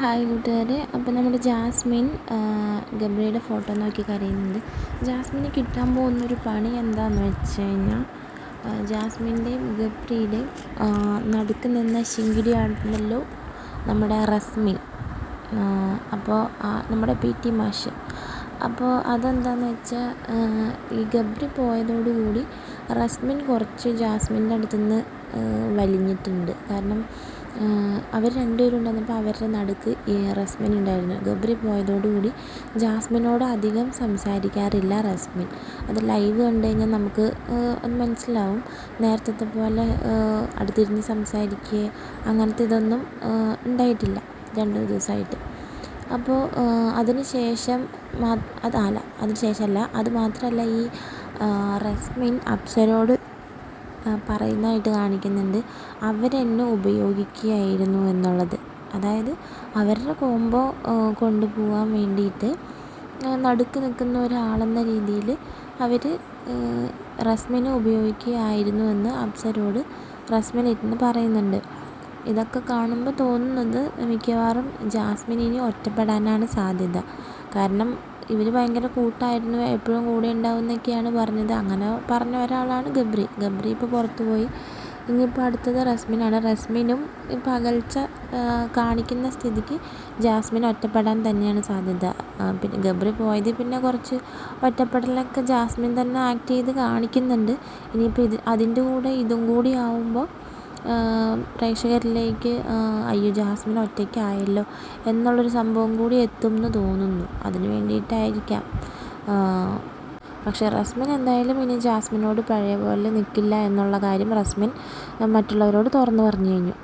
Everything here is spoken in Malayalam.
ഹായ് കൂട്ടുകാരെ. അപ്പോൾ നമ്മുടെ ജാസ്മിൻ ഗബ്രിയുടെ ഫോട്ടോ നോക്കി കരയുന്നുണ്ട്. ജാസ്മിന് കിട്ടാൻ പോകുന്നൊരു പണി എന്താണെന്ന് വെച്ച് കഴിഞ്ഞാൽ ജാസ്മിന്റെയും ഗബ്രിയുടെയും നടുക്ക് നിന്ന ശിങ്കിടിയാണല്ലോ നമ്മുടെ റസ്മിൻ. അപ്പോൾ നമ്മുടെ പി ടി മാഷ്. അപ്പോൾ അതെന്താണെന്ന് വെച്ചാൽ ഈ ഗബ്രി പോയതോടുകൂടി റസ്മിൻ കുറച്ച് ജാസ്മിന്റെ അടുത്തുനിന്ന് വലിഞ്ഞിട്ടുണ്ട്. കാരണം അവർ രണ്ടുപേരും ഉണ്ടായിരുന്നപ്പോൾ അവരുടെ നടുക്ക് റസ്മിൻ ഉണ്ടായിരുന്നു. ഗബ്രി പോയതോടുകൂടി ജാസ്മിനോട് അധികം സംസാരിക്കാറില്ല റസ്മിൻ. അത് ലൈവ് കണ്ടു കഴിഞ്ഞാൽ നമുക്ക് അത് മനസ്സിലാവും. നേരത്തെ പോലെ അടുത്തിരുന്ന് സംസാരിക്കുക അങ്ങനത്തെ ഇതൊന്നും ഉണ്ടായിട്ടില്ല രണ്ട് ദിവസമായിട്ട്. അപ്പോൾ അതിന് ശേഷം അതല്ല അതിന് ശേഷമല്ല അത് മാത്രമല്ല ഈ റസ്മിൻ അപ്സരോട് പറയുന്നതായിട്ട് കാണിക്കുന്നുണ്ട്. അവരെന്നെ ഉപയോഗിക്കുകയായിരുന്നു എന്നുള്ളത്. അതായത് അവരുടെ കോംബോ കൊണ്ടുപോകാൻ വേണ്ടിയിട്ട് നടുക്ക് നിൽക്കുന്ന ഒരാളെന്ന രീതിയിൽ അവർ റസ്മിനെ ഉപയോഗിക്കുകയായിരുന്നു എന്ന് അപ്സരോട് റസ്മിൻ ഇരുന്ന് പറയുന്നുണ്ട്. ഇതൊക്കെ കാണുമ്പോൾ തോന്നുന്നത് മിക്കവാറും ജാസ്മിൻ ഇനി ഒറ്റപ്പെടാനാണ് സാധ്യത. കാരണം ഇവർ ഭയങ്കര കൂട്ടായിരുന്നു എപ്പോഴും കൂടെ ഉണ്ടാവും എന്നൊക്കെയാണ് പറഞ്ഞത്. അങ്ങനെ പറഞ്ഞ ഒരാളാണ് ഗബ്രി. ഗബ്രി ഇപ്പോൾ പുറത്തു പോയി. ഇനിയിപ്പോൾ അടുത്തത് റസ്മിനാണ്. റസ്മിനും പകൽച്ച കാണിക്കുന്ന സ്ഥിതിക്ക് ജാസ്മിൻ ഒറ്റപ്പെടാൻ തന്നെയാണ് സാധ്യത. പിന്നെ ഗബ്രി പോയത് പിന്നെ കുറച്ച് ഒറ്റപ്പെടലൊക്കെ ജാസ്മിൻ തന്നെ ആക്ട് ചെയ്ത് കാണിക്കുന്നുണ്ട്. ഇനിയിപ്പോൾ ഇത് അതിന്റെ കൂടെ ഇതും കൂടി ആവുമ്പോൾ പ്രേക്ഷകരിലേക്ക് അയ്യോ ജാസ്മിൻ ഒറ്റയ്ക്കായല്ലോ എന്നുള്ളൊരു സംഭവം കൂടി എത്തും എന്ന് തോന്നുന്നു. അതിന് വേണ്ടിയിട്ടായിരിക്കാം. പക്ഷേ റസ്മിൻ എന്തായാലും ഇനി ജാസ്മിനോട് പഴയ പോലെ നിൽക്കില്ല എന്നുള്ള കാര്യം റസ്മിൻ മറ്റുള്ളവരോട് തുറന്നു പറഞ്ഞു കഴിഞ്ഞു.